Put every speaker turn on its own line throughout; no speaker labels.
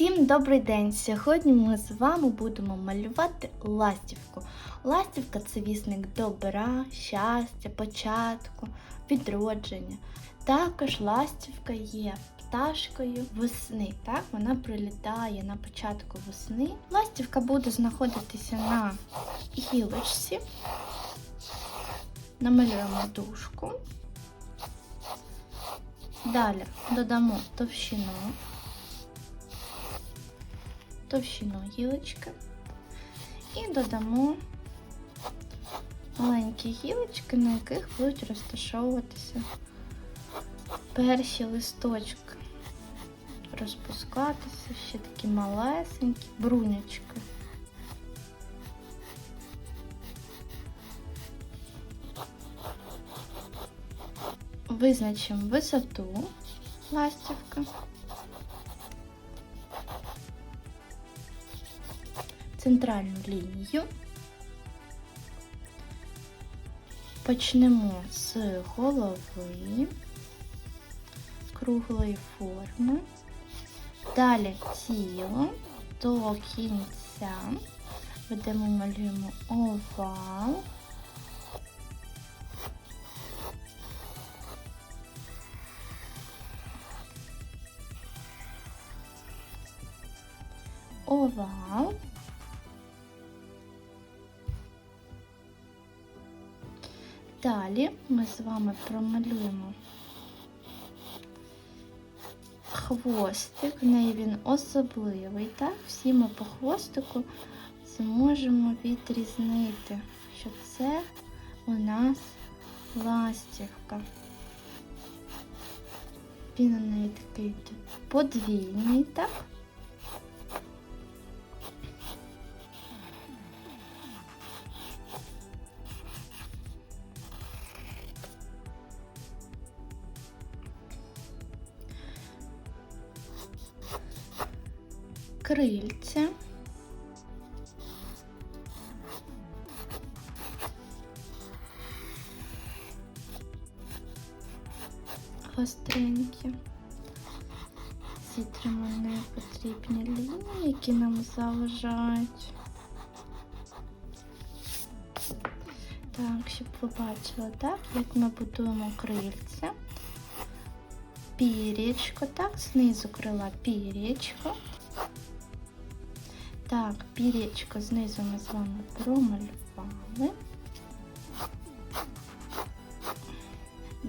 Всім добрий день! Сьогодні ми з вами будемо малювати ластівку. Ластівка це вісник добра, щастя, початку, відродження. Також ластівка є пташкою весни. Так, вона прилітає на початку весни. Ластівка буде знаходитися на гілочці. Намалюємо дужку. Далі додамо товщину товщину гілочки і додамо маленькі гілочки, на яких будуть розташовуватися перші листочки, розпускатися ще такі малесенькі брунячки. Визначимо висоту ластівки. Центральну лінію. Почнемо з голови круглої форми, далі тіло до кінця, ведемо малюємо овал. Овал. Далі ми з вами промалюємо хвостик, в неї він особливий, так? Всі ми по хвостику зможемо відрізнити, що це у нас ластівка. Він у неї такий подвійний, так? Гостренькі. Зітримо непотрібні лінії, які нам заважають. Так, щоб ви так, як ми будуємо крильця. Пірічко, так, знизу крила пірічко. Так, пір'ячко знизу ми з вами промалювали.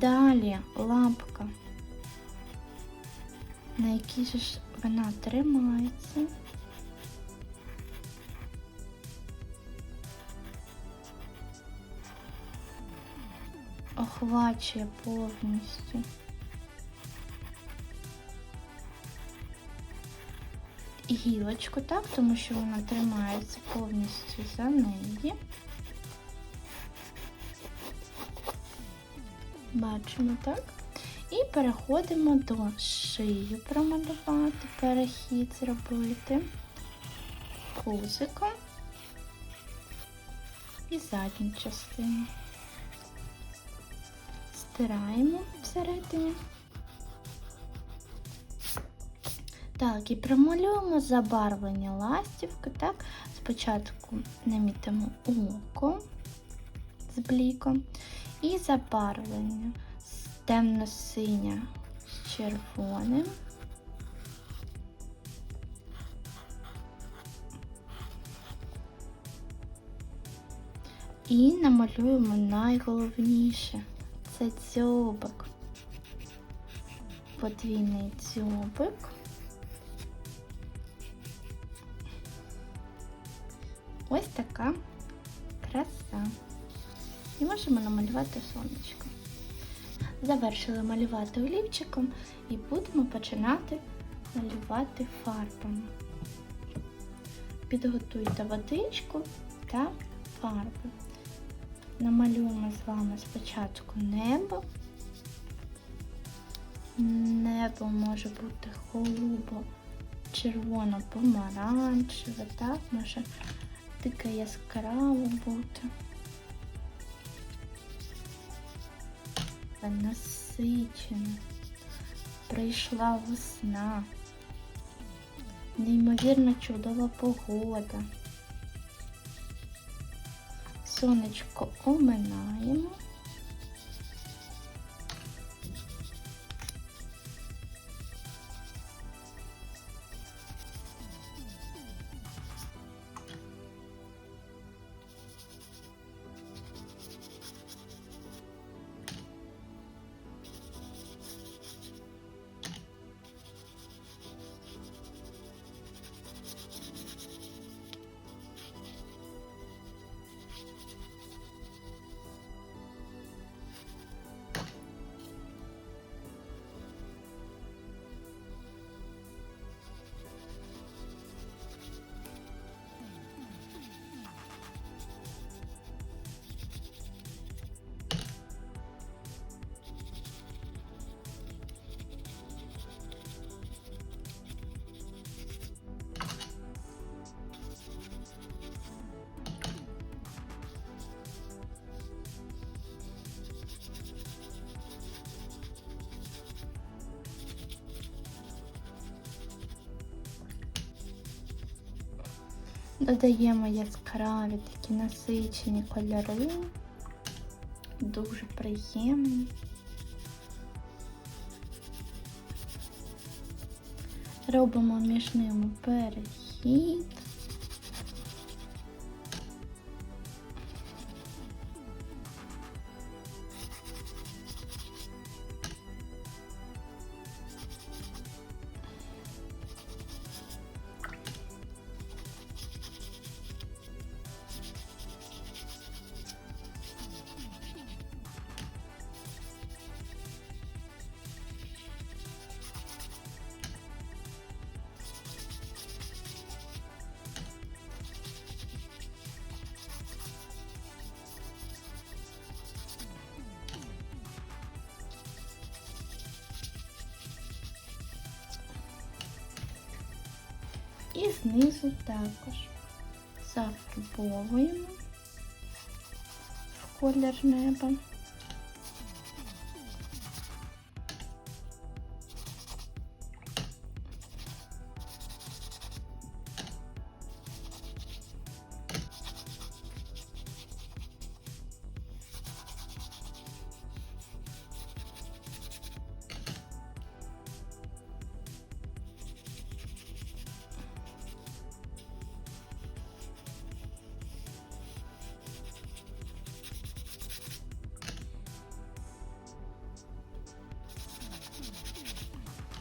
Далі лапка, на якій ж вона тримається. Охвачує повністю. гілочку, так, тому що вона тримається повністю за неї. Бачимо, так? І переходимо до шиї промалювати, перехід зробити кузиком і задню частину. Стираємо всередині. Так, і промалюємо забарвлення ластівки. Так, Спочатку намітимо око з бліком і забарвлення темно-синя з червоним. І намалюємо найголовніше це дзьобик. Подвійний дзьобик. Ось така краса. І можемо намалювати сонечко. Завершили малювати олівчиком і будемо починати малювати фарбами. Підготуйте водичку та фарби. Намалюємо з вами спочатку небо. Небо може бути голубо, червоно-помаранчеве, так, може таке яскраво бути. Насичена. Прийшла весна. Неймовірно чудова погода. Сонечко оминаємо. Додаємо яскраві такі насичені кольори. Дуже приємні. Робимо між ними перехід. І знизу також зафарбовуємо в колір неба.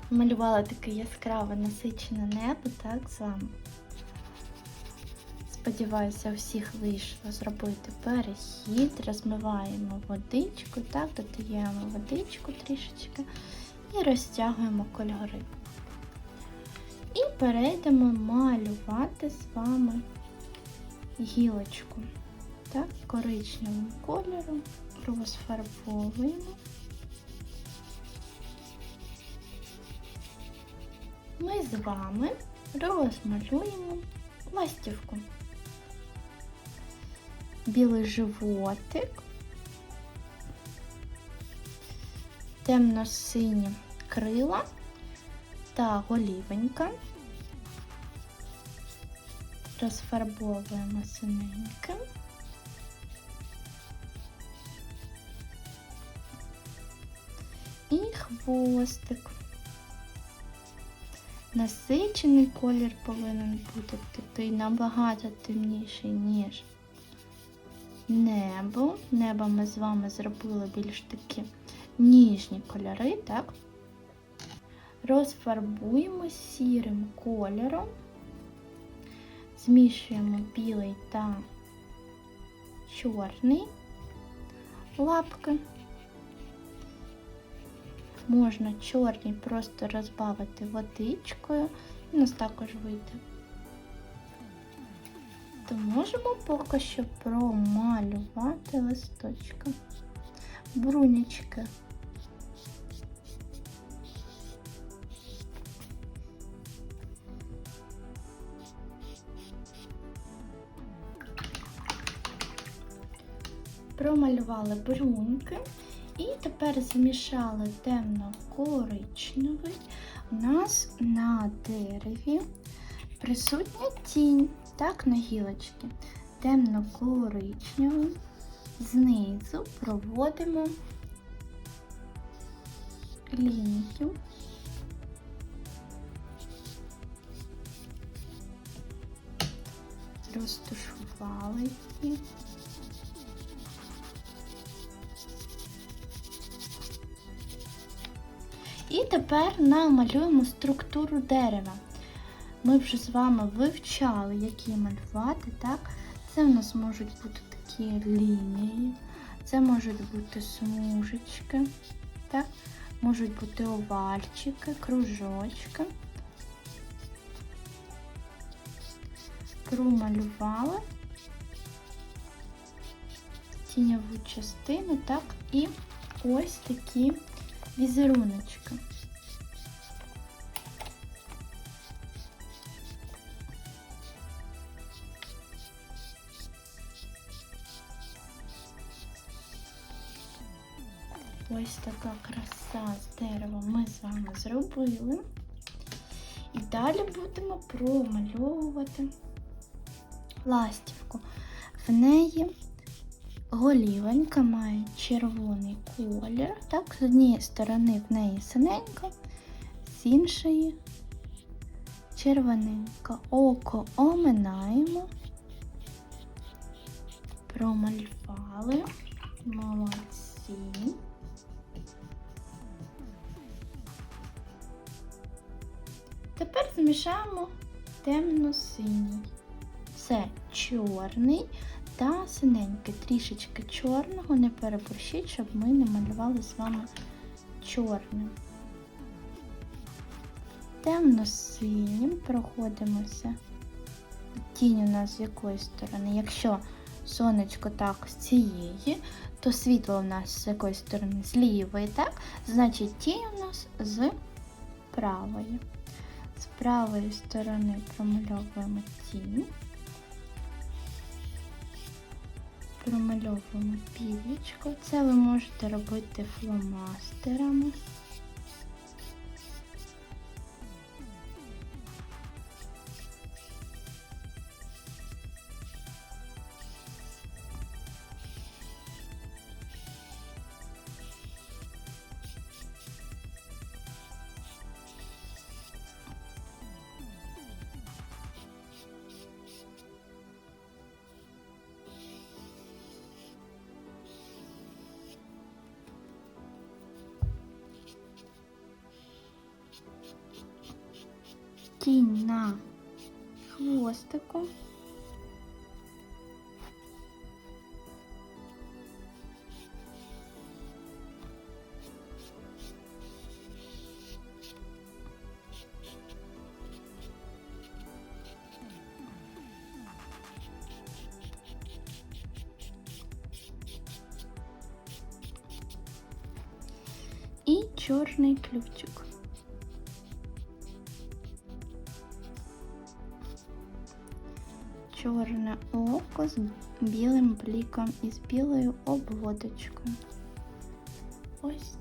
Малювала таке яскраве насичене небо, так, з вами. Сподіваюся, у всіх вийшло зробити перехід, розмиваємо водичку, так, додаємо водичку трішечки і розтягуємо кольори. І перейдемо малювати з вами гілочку. Так, коричневим кольором розфарбовуємо. Ми з вами розмалюємо ластівку. Білий животик, темно-сині крила та голівенька. Розфарбовуємо синеньким. І хвостик. Насичений колір повинен бути такий набагато темніший, ніж небо. Небо ми з вами зробили більш такі ніжні кольори, так? Розфарбуємо сірим кольором, змішуємо білий та чорний лапки. Можна чорний просто розбавити водичкою, і нас також вийде. То можемо поки що промалювати листочка, брунячки. Промалювали бруньки. І тепер змішали темно-коричневий у нас на дереві Присутня тінь, так, на гілочки. Темно-коричневу. Знизу проводимо лінію. Розташували її. І тепер намалюємо структуру дерева. Ми вже з вами вивчали, які малювати, так? Це в нас можуть бути такі лінії, це можуть бути смужечки, так? можуть бути овальчики, кружочки. Промалювали тіньову частину, так, і ось такі візеруночки. Ось така краса з дерева ми з вами зробили. І далі будемо промальовувати ластівку. В неї голівонька має червоний колір. Так, з однієї сторони в неї синенька, з іншої червоненька. Око оминаємо, промалювали. Молодці. Тепер змішаємо темно-синій. Це чорний та синенький. Трішечки чорного, не переборщіть, щоб ми не малювали з вами чорним. Темно-синім проходимося. Тінь у нас з якої сторони? Якщо сонечко так з цієї, то світло у нас з якої сторони? З лівої, так? Значить тінь у нас з правої. З правої сторони промальовуємо тінь, промальовуємо півічку. Це ви можете робити фломастерами. Тінь на хвостику. Чорне око з білим бліком і з білою обводочкою. Ось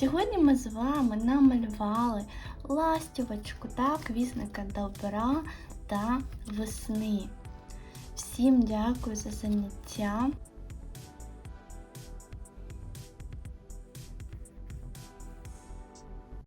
Сьогодні ми з вами намалювали ластівочку та квісника добра та весни. Всім дякую за заняття.